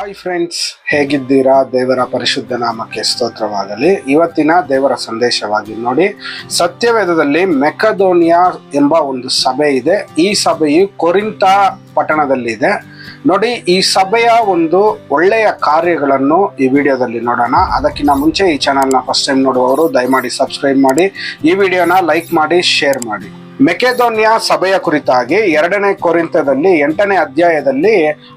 Hi friends, ಹೇಗಿದ್ದೀರಾ? ದೇವರ ಪರಿಶುದ್ಧ ನಾಮಕ್ಕೆ ಸ್ತೋತ್ರವಾಗಲಿ. ಇವತ್ತಿನ ದೇವರ ಸಂದೇಶವಾಗಿ ನೋಡಿ, ಸತ್ಯವೇದದಲ್ಲಿ ಮೆಕದೋನಿಯಾ ಎಂಬ ಒಂದು ಸಭೆ ಇದೆ. ಈ ಸಭೆಯು ಕೊರಿಂತ ಪಟ್ಟಣದಲ್ಲಿದೆ. ನೋಡಿ, ಈ ಸಭೆಯ ಒಂದು ಒಳ್ಳೆಯ ಕಾರ್ಯಗಳನ್ನು ಈ ವಿಡಿಯೋದಲ್ಲಿ ನೋಡೋಣ. ಅದಕ್ಕಿಂತ ಮುಂಚೆ ಈ ಚಾನಲ್ನ ಫಸ್ಟ್ ಟೈಮ್ ನೋಡುವವರು, ದಯಮಾಡಿ ಸಬ್ಸ್ಕ್ರೈಬ್ ಮಾಡಿ. ಈ ವಿಡಿಯೋನ ಲೈಕ್ ಮಾಡಿ ಶೇರ್ ಮಾಡಿ. ಮೆಕೆದೋನಿಯಾ ಸಭೆಯ ಕುರಿತಾಗಿ ಎರಡನೇ ಕೋರಿಂತದಲ್ಲಿ ಎಂಟನೇ ಅಧ್ಯಾಯದಲ್ಲಿ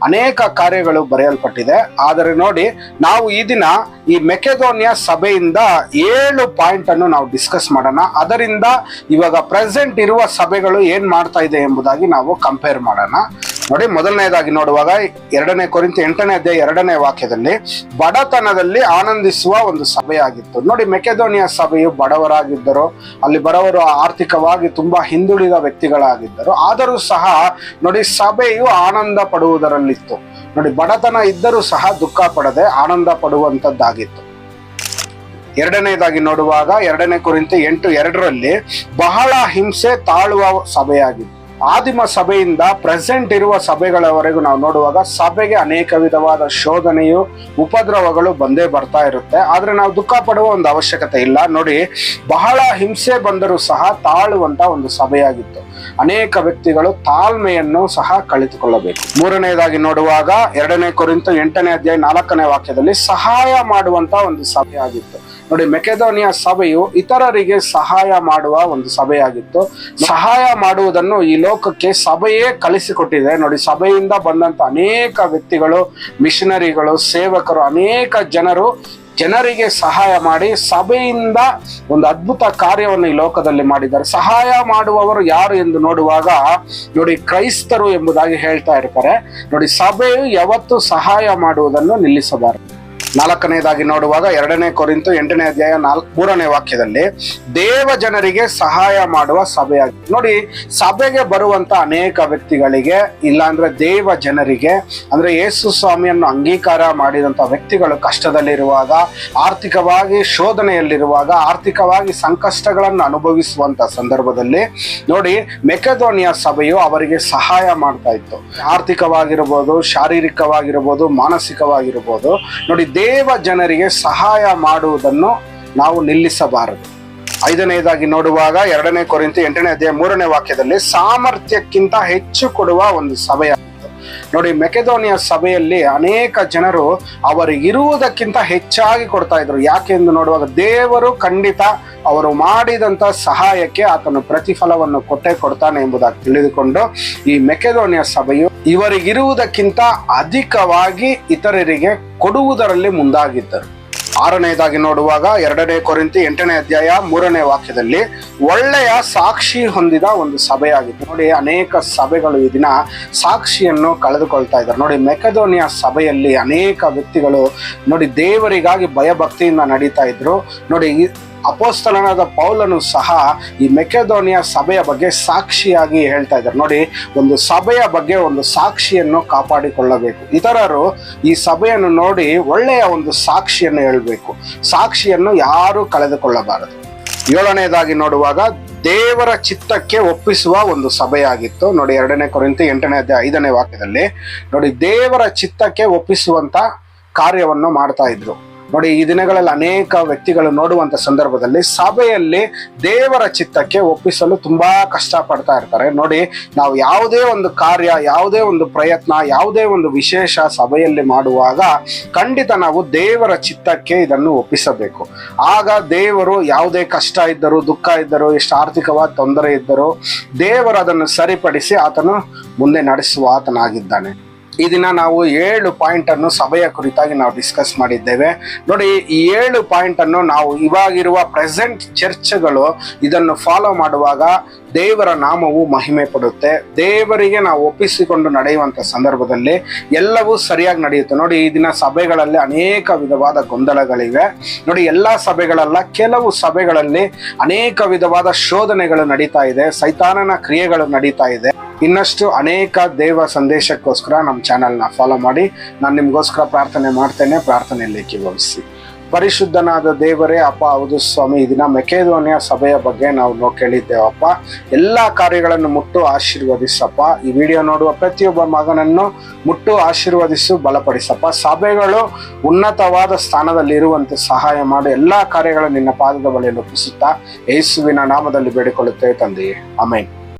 ಅನೇಕ ಕಾರ್ಯಗಳು ಬರೆಯಲ್ಪಟ್ಟಿದೆ. ಆದರೆ ನೋಡಿ, ನಾವು ಈ ದಿನ ಈ ಮೆಕೆದೋನಿಯಾ ಸಭೆಯಿಂದ ಏಳು ಪಾಯಿಂಟ್ ಅನ್ನು ನಾವು ಡಿಸ್ಕಸ್ ಮಾಡೋಣ. ಅದರಿಂದ ಇವಾಗ ಪ್ರೆಸೆಂಟ್ ಇರುವ ಸಭೆಗಳು ಏನ್ ಮಾಡ್ತಾ ಇದೆ ಎಂಬುದಾಗಿ ನಾವು ಕಂಪೇರ್ ಮಾಡೋಣ. ನೋಡಿ ಮೊದಲನೇದಾಗಿ ನೋಡುವಾಗ ಎರಡನೇ ಕೊರಿಂತ ಎಂಟನೇ ಅಧ್ಯಾಯ ಎರಡನೇ ವಾಕ್ಯದಲ್ಲಿ, ಬಡತನದಲ್ಲಿ ಆನಂದಿಸುವ ಒಂದು ಸಭೆಯಾಗಿತ್ತು. ನೋಡಿ, ಮೆಕೆದೋನಿಯಾ ಸಭೆಯು ಬಡವರಾಗಿದ್ದರು, ಅಲ್ಲಿ ಬಡವರು ಆರ್ಥಿಕವಾಗಿ ತುಂಬಾ ಹಿಂದುಳಿದ ವ್ಯಕ್ತಿಗಳಾಗಿದ್ದರು. ಆದರೂ ಸಹ, ನೋಡಿ, ಸಭೆಯು ಆನಂದ ಪಡುವುದರಲ್ಲಿತ್ತು. ನೋಡಿ, ಬಡತನ ಇದ್ದರೂ ಸಹ ದುಃಖ ಪಡದೆ ಆನಂದ ಪಡುವಂತದ್ದಾಗಿತ್ತು ಎರಡನೇದಾಗಿ ನೋಡುವಾಗ, ಎರಡನೇ ಕುರಿತು ಎಂಟು ಎರಡರಲ್ಲಿ ಬಹಳ ಹಿಂಸೆ ತಾಳುವ ಸಭೆಯಾಗಿತ್ತು. ಆದಿಮ ಸಭೆಯಿಂದ ಪ್ರೆಸೆಂಟ್ ಇರುವ ಸಭೆಗಳವರೆಗೂ ನಾವು ನೋಡುವಾಗ ಸಭೆಗೆ ಅನೇಕ ವಿಧವಾದ ಶೋಧನೆಯು, ಉಪದ್ರವಗಳು ಬಂದೇ ಬರ್ತಾ ಇರುತ್ತೆ. ಆದರೆ ನಾವು ದುಃಖ ಪಡುವ ಒಂದು ಅವಶ್ಯಕತೆ ಇಲ್ಲ. ನೋಡಿ, ಬಹಳ ಹಿಂಸೆ ಬಂದರೂ ಸಹ ತಾಳುವಂತ ಒಂದು ಸಭೆಯಾಗಿತ್ತು. ಅನೇಕ ವ್ಯಕ್ತಿಗಳು ತಾಳ್ಮೆಯನ್ನು ಸಹ ಕಳೆದುಕೊಳ್ಳಬೇಕು. ಮೂರನೆಯದಾಗಿ ನೋಡುವಾಗ ಎರಡನೇ ಕುರಿತು ಎಂಟನೇ ಅಧ್ಯಾಯ ನಾಲ್ಕನೇ ವಾಕ್ಯದಲ್ಲಿ ಸಹಾಯ ಮಾಡುವಂತ ಒಂದು ಸಭೆಯಾಗಿತ್ತು. ನೋಡಿ, ಮೆಕೆದೋನಿಯಾ ಸಭೆಯು ಇತರರಿಗೆ ಸಹಾಯ ಮಾಡುವ ಒಂದು ಸಭೆಯಾಗಿತ್ತು. ಸಹಾಯ ಮಾಡುವುದನ್ನು ಈ ಲೋಕಕ್ಕೆ ಸಭೆಯೇ ಕಲಿಸಿಕೊಟ್ಟಿದೆ. ನೋಡಿ, ಸಭೆಯಿಂದ ಬಂದಂತ ಅನೇಕ ವ್ಯಕ್ತಿಗಳು, ಮಿಷನರಿಗಳು, ಸೇವಕರು, ಅನೇಕ ಜನರು ಜನರಿಗೆ ಸಹಾಯ ಮಾಡಿ ಸಭೆಯಿಂದ ಒಂದು ಅದ್ಭುತ ಕಾರ್ಯವನ್ನು ಈ ಲೋಕದಲ್ಲಿ ಮಾಡಿದ್ದಾರೆ. ಸಹಾಯ ಮಾಡುವವರು ಯಾರು ಎಂದು ನೋಡುವಾಗ ನೋಡಿ, ಕ್ರೈಸ್ತರು ಎಂಬುದಾಗಿ ಹೇಳ್ತಾ ಇರ್ತಾರೆ. ನೋಡಿ, ಸಭೆಯು ಯಾವತ್ತು ಸಹಾಯ ಮಾಡುವುದನ್ನು ನಿಲ್ಲಿಸಬಾರದು. ನಾಲ್ಕನೇದಾಗಿ ನೋಡುವಾಗ ಎರಡನೇ ಕೊರಿಂತು ಎಂಟನೇ ಅಧ್ಯಾಯ ನಾಲ್ಕು ಮೂರನೇ ವಾಕ್ಯದಲ್ಲಿ ದೇವ ಜನರಿಗೆ ಸಹಾಯ ಮಾಡುವ ಸಭೆಯಾಗಿ ನೋಡಿ ಸಭೆಗೆ ಬರುವಂತ ಅನೇಕ ವ್ಯಕ್ತಿಗಳಿಗೆ ಇಲ್ಲಾಂದ್ರೆ ದೇವ ಜನರಿಗೆ, ಅಂದ್ರೆ ಯೇಸು ಸ್ವಾಮಿಯನ್ನು ಅಂಗೀಕಾರ ಮಾಡಿದಂತ ವ್ಯಕ್ತಿಗಳು ಕಷ್ಟದಲ್ಲಿರುವಾಗ, ಆರ್ಥಿಕವಾಗಿ ಶೋಧನೆಯಲ್ಲಿರುವಾಗ, ಆರ್ಥಿಕವಾಗಿ ಸಂಕಷ್ಟಗಳನ್ನು ಅನುಭವಿಸುವಂತ ಸಂದರ್ಭದಲ್ಲಿ ನೋಡಿ ಮೆಕೆದೋನಿಯಾ ಸಭೆಯು ಅವರಿಗೆ ಸಹಾಯ ಮಾಡ್ತಾ ಇತ್ತು. ಆರ್ಥಿಕವಾಗಿರ್ಬೋದು, ಶಾರೀರಿಕವಾಗಿರ್ಬೋದು, ಮಾನಸಿಕವಾಗಿರ್ಬೋದು, ನೋಡಿ ದೇವ ಜನರಿಗೆ ಸಹಾಯ ಮಾಡುವುದನ್ನು ನಾವು ನಿಲ್ಲಿಸಬಾರದು. ಐದನೇದಾಗಿ ನೋಡುವಾಗ ಎರಡನೇ ಕೊರಿಂತ ಎಂಟನೇ ಅಧ್ಯಾಯ ಮೂರನೇ ವಾಕ್ಯದಲ್ಲಿ ಸಾಮರ್ಥ್ಯಕ್ಕಿಂತ ಹೆಚ್ಚು ಕೊಡುವ ಒಂದು ಸಭೆಯಾಗಿತ್ತು ನೋಡಿ, ಮೆಕೆದೋನಿಯಾ ಸಭೆಯಲ್ಲಿ ಅನೇಕ ಜನರು ಅವರು ಇರುವುದಕ್ಕಿಂತ ಹೆಚ್ಚಾಗಿ ಕೊಡ್ತಾ ಇದ್ರು. ಯಾಕೆಂದು ನೋಡುವಾಗ ದೇವರು ಖಂಡಿತ ಅವರು ಮಾಡಿದಂತ ಸಹಾಯಕ್ಕೆ ಆತನು ಪ್ರತಿಫಲವನ್ನು ಕೊಟ್ಟೆ ಕೊಡ್ತಾನೆ ಎಂಬುದಾಗಿ ತಿಳಿದುಕೊಂಡು ಈ ಮೆಕೆದೋನಿಯಾ ಸಭೆಯು ಇವರಿಗಿರುವುದಕ್ಕಿಂತ ಅಧಿಕವಾಗಿ ಇತರರಿಗೆ ಕೊಡುವುದರಲ್ಲಿ ಮುಂದಾಗಿದ್ದರು. ಆರನೇದಾಗಿ ನೋಡುವಾಗ ಎರಡನೇ ಕೊರಿಂತಿ ಎಂಟನೇ ಅಧ್ಯಾಯ ಮೂರನೇ ವಾಕ್ಯದಲ್ಲಿ, ಒಳ್ಳೆಯ ಸಾಕ್ಷಿ ಹೊಂದಿದ ಒಂದು ಸಭೆಯಾಗಿತ್ತು. ನೋಡಿ, ಅನೇಕ ಸಭೆಗಳು ಈ ದಿನ ಸಾಕ್ಷಿಯನ್ನು ಕಳೆದುಕೊಳ್ತಾ ಇದ್ದಾರೆ. ನೋಡಿ, ಮೆಕದೋನಿಯಾ ಸಭೆಯಲ್ಲಿ ಅನೇಕ ವ್ಯಕ್ತಿಗಳು ನೋಡಿ ದೇವರಿಗಾಗಿ ಭಯಭಕ್ತಿಯಿಂದ ನಡೀತಾ ಇದ್ರು. ನೋಡಿ ಅಪೋಸ್ತಲನಾದ ಪೌಲನು ಸಹ ಈ ಮೆಕೆದೋನಿಯಾ ಸಭೆಯ ಬಗ್ಗೆ ಸಾಕ್ಷಿಯಾಗಿ ಹೇಳ್ತಾ ಇದ್ದಾರೆ. ನೋಡಿ, ಒಂದು ಸಭೆಯ ಬಗ್ಗೆ ಒಂದು ಸಾಕ್ಷಿಯನ್ನು ಕಾಪಾಡಿಕೊಳ್ಳಬೇಕು. ಇತರರು ಈ ಸಭೆಯನ್ನು ನೋಡಿ ಒಳ್ಳೆಯ ಒಂದು ಸಾಕ್ಷಿಯನ್ನು ಹೇಳಬೇಕು. ಸಾಕ್ಷಿಯನ್ನು ಯಾರು ಕಳೆದುಕೊಳ್ಳಬಾರದು. ಏಳನೇದಾಗಿ ನೋಡುವಾಗ ದೇವರ ಚಿತ್ತಕ್ಕೆ ಒಪ್ಪಿಸುವ ಒಂದು ಸಭೆಯಾಗಿತ್ತು. ನೋಡಿ, ಎರಡನೇ ಕೊರಿಂತ ಎಂಟನೇ ಐದನೇ ವಾಕ್ಯದಲ್ಲಿ ನೋಡಿ, ದೇವರ ಚಿತ್ತಕ್ಕೆ ಒಪ್ಪಿಸುವಂತ ಕಾರ್ಯವನ್ನು ಮಾಡ್ತಾ ಇದ್ರು. ನೋಡಿ, ಈ ದಿನಗಳಲ್ಲಿ ಅನೇಕ ವ್ಯಕ್ತಿಗಳು ನೋಡುವಂತ ಸಂದರ್ಭದಲ್ಲಿ ಸಭೆಯಲ್ಲಿ ದೇವರ ಚಿತ್ತಕ್ಕೆ ಒಪ್ಪಿಸಲು ತುಂಬಾ ಕಷ್ಟ ಪಡ್ತಾ ಇರ್ತಾರೆ. ನೋಡಿ, ನಾವು ಯಾವುದೇ ಒಂದು ಕಾರ್ಯ, ಯಾವುದೇ ಒಂದು ಪ್ರಯತ್ನ, ಯಾವುದೇ ಒಂದು ವಿಶೇಷ ಸಭೆಯಲ್ಲಿ ಮಾಡುವಾಗ ಖಂಡಿತ ನಾವು ದೇವರ ಚಿತ್ತಕ್ಕೆ ಇದನ್ನು ಒಪ್ಪಿಸಬೇಕು. ಆಗ ದೇವರು ಯಾವುದೇ ಕಷ್ಟ ಇದ್ದರೂ, ದುಃಖ ಇದ್ದರೂ, ಎಷ್ಟು ಆರ್ಥಿಕವಾದ ತೊಂದರೆ ಇದ್ದರೂ ದೇವರು ಅದನ್ನು ಸರಿಪಡಿಸಿ ಆತನು ಮುಂದೆ ನಡೆಸುವ ಆತನಾಗಿದ್ದಾನೆ. ಈ ದಿನ ನಾವು ಏಳು ಪಾಯಿಂಟ್ ಅನ್ನು ಸಭೆಯ ಕುರಿತಾಗಿ ನಾವು ಡಿಸ್ಕಸ್ ಮಾಡಿದ್ದೇವೆ. ನೋಡಿ, ಈ ಏಳು ಪಾಯಿಂಟ್ ಅನ್ನು ನಾವು ಇವಾಗಿರುವ ಪ್ರೆಸೆಂಟ್ ಚರ್ಚ್ಗಳು ಇದನ್ನು ಫಾಲೋ ಮಾಡುವಾಗ ದೇವರ ನಾಮವು ಮಹಿಮೆ ಪಡುತ್ತೆ ದೇವರಿಗೆ ನಾವು ಒಪ್ಪಿಸಿಕೊಂಡು ನಡೆಯುವಂತ ಸಂದರ್ಭದಲ್ಲಿ ಎಲ್ಲವೂ ಸರಿಯಾಗಿ ನಡೆಯುತ್ತೆ. ನೋಡಿ, ಈ ದಿನ ಸಭೆಗಳಲ್ಲಿ ಅನೇಕ ವಿಧವಾದ ಗೊಂದಲಗಳಿವೆ. ನೋಡಿ, ಎಲ್ಲ ಸಭೆಗಳಲ್ಲ, ಕೆಲವು ಸಭೆಗಳಲ್ಲಿ ಅನೇಕ ವಿಧವಾದ ಶೋಧನೆಗಳು ನಡೀತಾ ಇದೆ. ಸೈತಾನನ ಕ್ರಿಯೆಗಳು ನಡೀತಾ ಇದೆ. ಇನ್ನಷ್ಟು ಅನೇಕ ದೇವ ಸಂದೇಶಕ್ಕೋಸ್ಕರ ನಮ್ಮ ಚಾನೆಲ್ನ ಫಾಲೋ ಮಾಡಿ. ನಾನು ನಿಮಗೋಸ್ಕರ ಪ್ರಾರ್ಥನೆ ಮಾಡ್ತೇನೆ. ಪ್ರಾರ್ಥನೆಯಲ್ಲಿ ಏಕೀಭವಿಸಿ ಪರಿಶುದ್ಧನಾದ ದೇವರೇ, ಅಪ್ಪ, ಹೌದು ಸ್ವಾಮಿ ಇದನ್ನ ದಿನ ಮೆಕೆದೋನಿಯ ಸಭೆಯ ಬಗ್ಗೆ ನಾವು ನೋ ಕೇಳಿದ್ದೇವಪ್ಪ. ಎಲ್ಲ ಕಾರ್ಯಗಳನ್ನು ಮುಟ್ಟು ಆಶೀರ್ವದಿಸಪ್ಪ. ಈ ವಿಡಿಯೋ ನೋಡುವ ಪ್ರತಿಯೊಬ್ಬ ಮಗನನ್ನು ಮುಟ್ಟು ಆಶೀರ್ವದಿಸು, ಬಲಪಡಿಸಪ್ಪ. ಸಭೆಗಳು ಉನ್ನತವಾದ ಸ್ಥಾನದಲ್ಲಿ ಇರುವಂತೆ ಸಹಾಯ ಮಾಡು. ಎಲ್ಲ ಕಾರ್ಯಗಳನ್ನು ನಿನ್ನ ಪಾದದ ಬಳಿ ಒಪ್ಪಿಸುತ್ತಾ, ಯೇಸುವಿನ ನಾಮದಲ್ಲಿ ಬೇಡಿಕೊಳ್ಳುತ್ತೇವೆ ತಂದೆಯೇ. ಅಮೇನ್